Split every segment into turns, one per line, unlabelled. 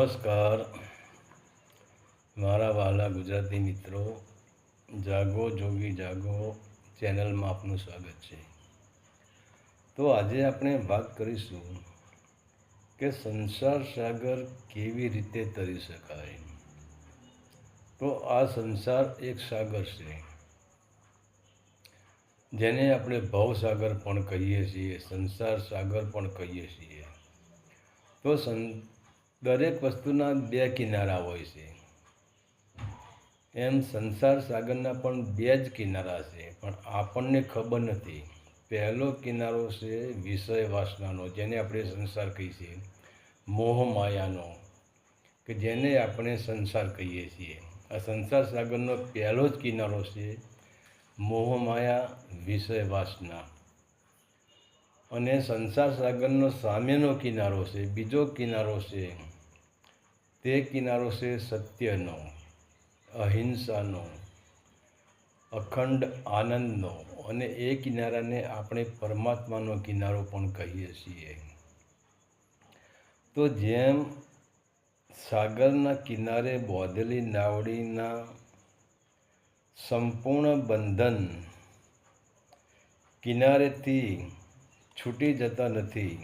નમસ્કાર. મારા વાલા ગુજરાતી મિત્રો, જાગો, જોગી જાગો ચેનલમાં આપનું સ્વાગત છે. તો આજે આપણે વાત કરીશું કે સંસાર સાગર કેવી રીતે તરી શકાય. તો આ સંસાર એક સાગર છે, જેને આપણે ભવસાગર પણ કહીએ છીએ, સંસાર સાગર પણ કહીએ છીએ. તો સં દરેક વસ્તુના બે કિનારા હોય છે. એમ સંસાર સાગરના પણ બે જ કિનારા છે, પણ આપણને ખબર નથી. પહેલો કિનારો છે વિષય વાસનાનો, જેને આપણે સંસાર કહીએ છીએ. મોહ માયાનો, કે જેને આપણે સંસાર કહીએ છીએ. આ સંસાર સાગરનો પહેલો જ કિનારો છે મોહ માયા, વિષય વાસના. અને સંસાર સાગરનો સામેનો કિનારો છે, બીજો કિનારો છે તે કિનારો છે સત્યનો, અહિંસાનો, અખંડ આનંદનો અને એ કિનારાને આપણે પરમાત્માનો કિનારો પણ કહીએ છીએ. તો જેમ સાગરના કિનારે બોધેલી નાવડીના સંપૂર્ણ બંધન કિનારેથી છૂટી જતા નથી,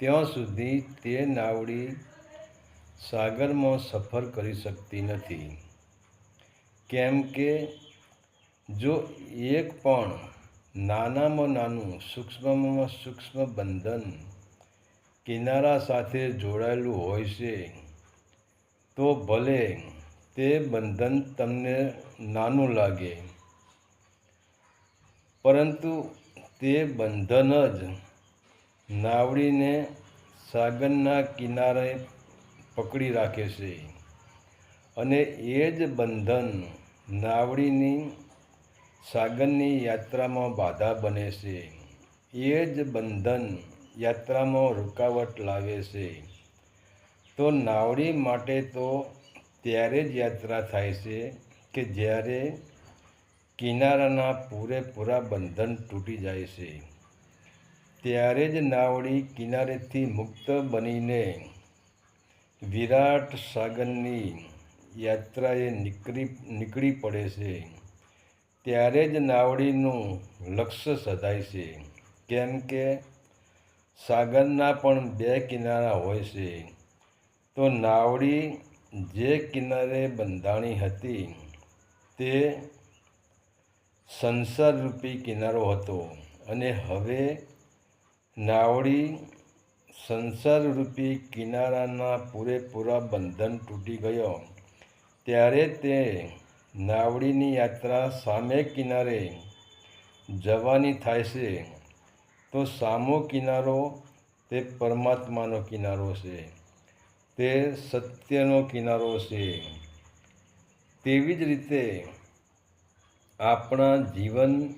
ત્યાં સુધી તે નાવડી સાગરમાં સફર કરી શકતી નથી. કેમ કે જો એક પણ નાનામાં નાનું સૂક્ષ્મમાં સૂક્ષ્મ બંધન કિનારા સાથે જોડાયેલું હોય છે, તો ભલે તે બંધન તમને નાનું લાગે, પરંતુ તે બંધન જ નાવડીને સાગરના કિનારે પકડી રાખે છે. અને એ જ બંધન નાવડીની સાગરની યાત્રામાં બાધા બને છે. એ જ બંધન યાત્રામાં રૂકાવટ લાવે છે. તો નાવડી માટે તો ત્યારે જ યાત્રા થાય છે કે જ્યારે કિનારાના પૂરેપૂરા બંધન તૂટી જાય છે. ત્યારે જ નાવડી કિનારેથી મુક્ત બનીને વિરાટ સાગરની યાત્રાએ નીકળી નીકળી પડે છે. ત્યારે જ નાવડીનું લક્ષ્ય સધાય છે. કેમ કે સાગરના પણ બે કિનારા હોય છે. તો નાવડી જે કિનારે બંધાણી હતી, તે સંસારરૂપી કિનારો હતો. અને હવે નાવડી સંસારરૂપી કિનારાના પૂરેપૂરા બંધન તૂટી ગયો. ત્યારે તે નાવડીની યાત્રા સામે કિનારે જવાની થાય છે. તો સામો કિનારો તે પરમાત્માનો કિનારો છે. તે સત્યનો કિનારો છે. તેવી જ રીતે આપણા જીવન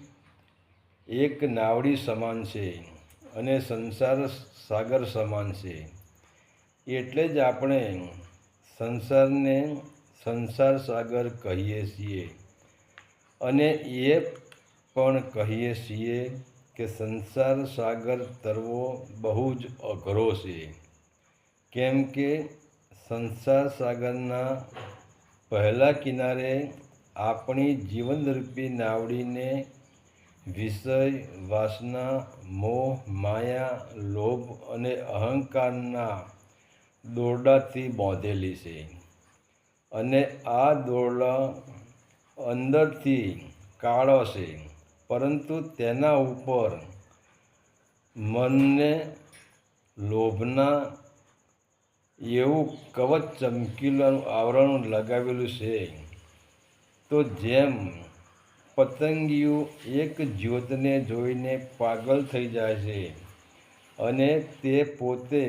એક નાવડી સમાન છે. અને સંસાર સાગર સમાન છે. એટલે જ આપણે સંસારને સંસાર સાગર કહીએ છીએ. અને એ પણ કહીએ છીએ કે સંસાર સાગર તરવો બહુ જ અઘરો છે. કેમ કે સંસાર સાગરના પહેલા કિનારે આપણી જીવનરૂપી નાવડીને વિષય, વાસના, મોહ, માયા, લોભ અને અહંકારના દોરડાથી બાંધેલી છે. અને આ દોરડા અંદરથી કાળો છે, પરંતુ તેના ઉપર મનને લોભના એવું કવચ ચમકીલાનું આવરણ લગાવેલું છે. તો જેમ પતંગિયું એક જ્યોતને જોઈને પાગલ થઈ જાય છે અને તે પોતે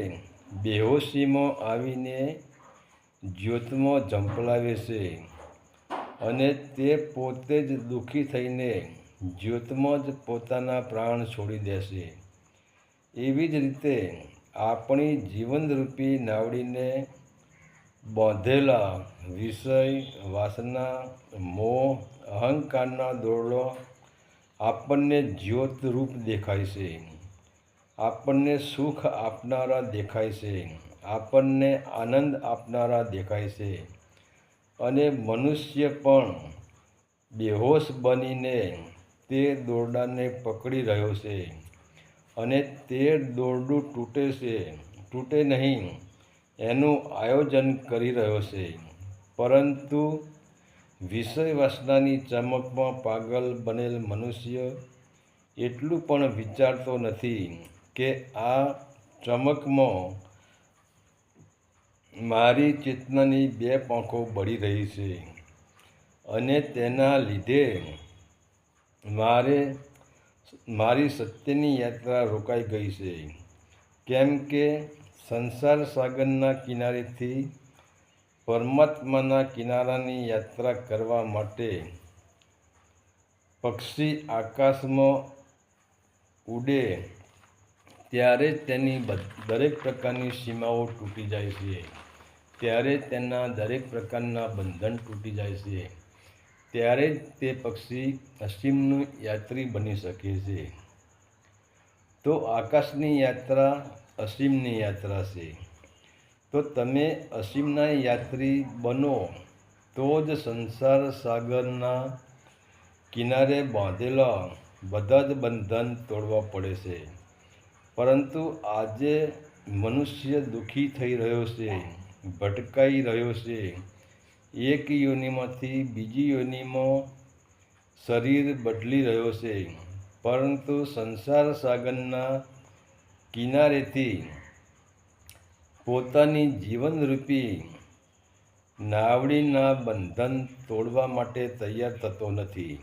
બેહોશીમાં આવીને જ્યોતમાં ઝંપલાવે છે અને તે પોતે જ દુઃખી થઈને જ્યોતમાં જ પોતાના પ્રાણ છોડી દેશે એવી જ રીતે આપણી જીવનરૂપી નાવડીને બાંધેલા વિષય, વાસના, મોહ, અહંકારના દોરડો આપણને જ્યોતરૂપ દેખાય છે. આપણને સુખ આપનારા દેખાય છે. આપણને આનંદ આપનારા દેખાય છે. અને મનુષ્ય પણ બેહોશ બનીને તે દોરડાને પકડી રહ્યો છે. અને તે દોરડું તૂટે છે. તૂટે નહીં. એનું આયોજન કરી રહ્યો છે. પરંતુ વિષય વાસનાની ચમકમાં પાગલ બનેલ મનુષ્ય એટલું પણ વિચારતો નથી કે આ ચમકમાં મારી ચેતનાની બે પાંખો બળી રહી છે અને તેના લીધે મારે મારી સત્યની યાત્રા રોકાઈ ગઈ છે. કેમ કે સંસાર સાગરના કિનારેથી પરમાત્માના કિનારાની યાત્રા કરવા માટે પક્ષી આકાશમાં ઉડે ત્યારે તેની દરેક પ્રકારની સીમાઓ તૂટી જાય છે. ત્યારે તેના દરેક પ્રકારના બંધન તૂટી જાય છે. ત્યારે જ તે પક્ષી અસીમનું યાત્રી બની શકે છે. તો આકાશની યાત્રા અસીમની યાત્રા છે. તો તમે અસીમના યાત્રી બનો, તો જ સંસાર સાગરના કિનારે બાંધેલા બધા જ બંધન તોડવા પડે છે. પરંતુ આજે મનુષ્ય દુઃખી થઈ રહ્યો છે, ભટકાઈ રહ્યો છે. એક યોનિમાંથી બીજી યોનિમાં શરીર બદલી રહ્યો છે. પરંતુ સંસાર સાગરના કિનારેથી પોતાની જીવનરૂપી નાવડીના બંધન તોડવા માટે તૈયાર થતો નથી.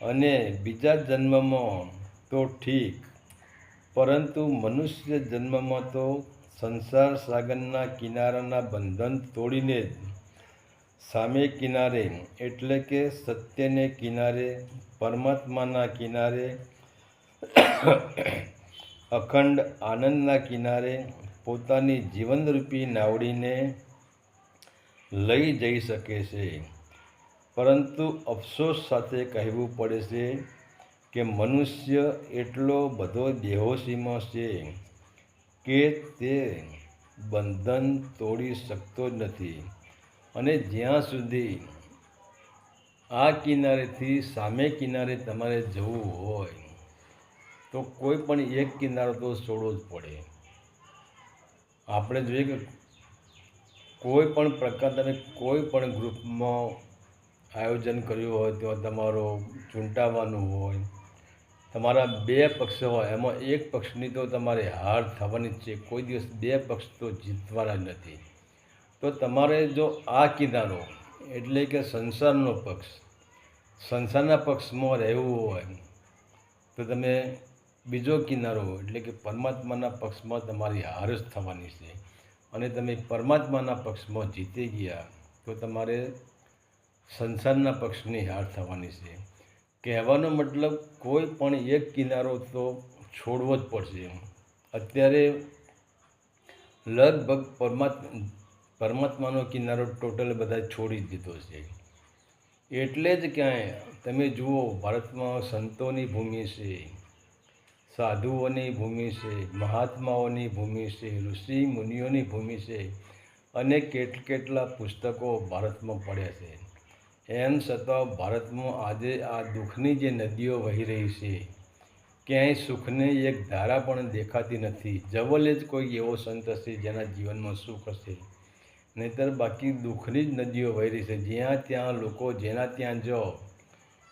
અને બીજા જન્મમાં તો ઠીક, પરંતુ મનુષ્ય જન્મમાં તો સંસાર સાગરના કિનારાના બંધન તોડીને જ સામે કિનારે, એટલે કે સત્યને કિનારે, પરમાત્માના કિનારે અખંડ આનંદના કિનારે પોતાની જીવનરૂપી નાવડીને લઈ જઈ શકે છે. પરંતુ અફસોસ સાથે કહેવું પડે છે કે મનુષ્ય એટલો બધો દેહોશીમાં છે કે તે બંધન તોડી શકતો જ નથી. અને જ્યાં સુધી આ કિનારેથી સામે કિનારે તમારે જવું હોય તો કોઈ પણ એક કિનારો તો છોડવો જ પડે. આપણે જોઈએ કે કોઈ પણ પ્રકાર તમે કોઈ પણ ગ્રુપમાં આયોજન કર્યું હોય તો તમારો ચૂંટાવાનું હોય, તમારા બે પક્ષ હોય, એમાં એક પક્ષની તો તમારે હાર થવાની છે. કોઈ દિવસ બે પક્ષ તો જીતવાના જ નથી. તો તમારે જો આ કિનારો એટલે કે સંસારનો પક્ષ, સંસારના પક્ષમાં રહેવું હોય, તો તમે બીજો કિનારો એટલે કે પરમાત્માના પક્ષમાં તમારી હાર જ થવાની છે, અને તમે પરમાત્માના પક્ષમાં જીતી ગયા, તો તમારે સંસારના પક્ષની હાર થવાની છે. કહેવાનો મતલબ, કોઈ પણ એક કિનારો તો છોડવો જ પડશે. અત્યારે લગભગ પરમાત્મા, પરમાત્માનો કિનારો ટોટલ બધા છોડી દીધો છે. એટલે જ ક્યાંય તમે જુઓ, ભારતમાં સંતોની ભૂમિ છે. સાધુઓની ભૂમિ છે, મહાત્માઓની ભૂમિ છે, ઋષિ મુનિઓની ભૂમિ છે અને કેટ કેટલા પુસ્તકો ભારતમાં પડ્યા છે. એમ છતાં ભારતમાં આજે આ દુઃખની જે નદીઓ વહી રહી છે, ક્યાંય સુખની એક ધારા પણ દેખાતી નથી. જવલે જ કોઈ એવો સંત હશે જેના જીવનમાં સુખ હશે. નહીંતર બાકી દુઃખની જ નદીઓ વહી રહી છે. જ્યાં ત્યાં લોકો, જેના ત્યાં જાઓ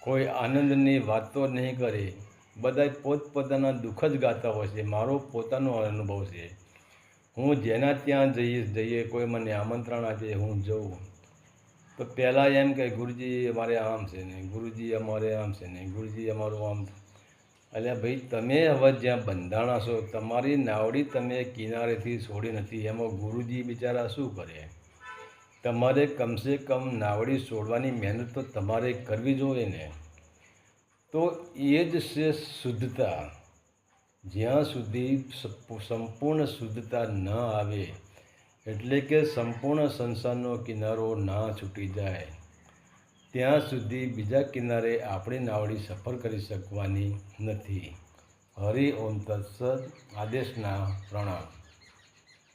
કોઈ આનંદની વાતો નહીં કરે બધા પોતપોતાના દુઃખ જ ગાતા હોય છે. મારો પોતાનો અનુભવ છે. હું જેના ત્યાં જઈશ જઈએ, કોઈ મને આમંત્રણ આપે, હું જઉં. તો પહેલાં એમ કે, ગુરુજી, અમારે આમ છે ને, ગુરુજી, અમારે આમ છે ને, ગુરુજી, અમારું આમ એટલે ભાઈ, તમે હવે જ્યાં બંધાણા છો, તમારી નાવડી તમે કિનારેથી છોડી નથી. એમાં ગુરુજી બિચારા શું કરે? તમારે કમસે કમ નાવડી છોડવાની મહેનત તો તમારે કરવી જોઈએ ને. તો એ જ છે શુદ્ધતા. જ્યાં સુધી સંપૂર્ણ શુદ્ધતા ન આવે, એટલે કે સંપૂર્ણ સંસારનો કિનારો ના છૂટી જાય, ત્યાં સુધી બીજા કિનારે આપણી નાવડી સફર કરી શકવાની નથી. હરિ ઓમ તત્સદ આદેશના પ્રણામ.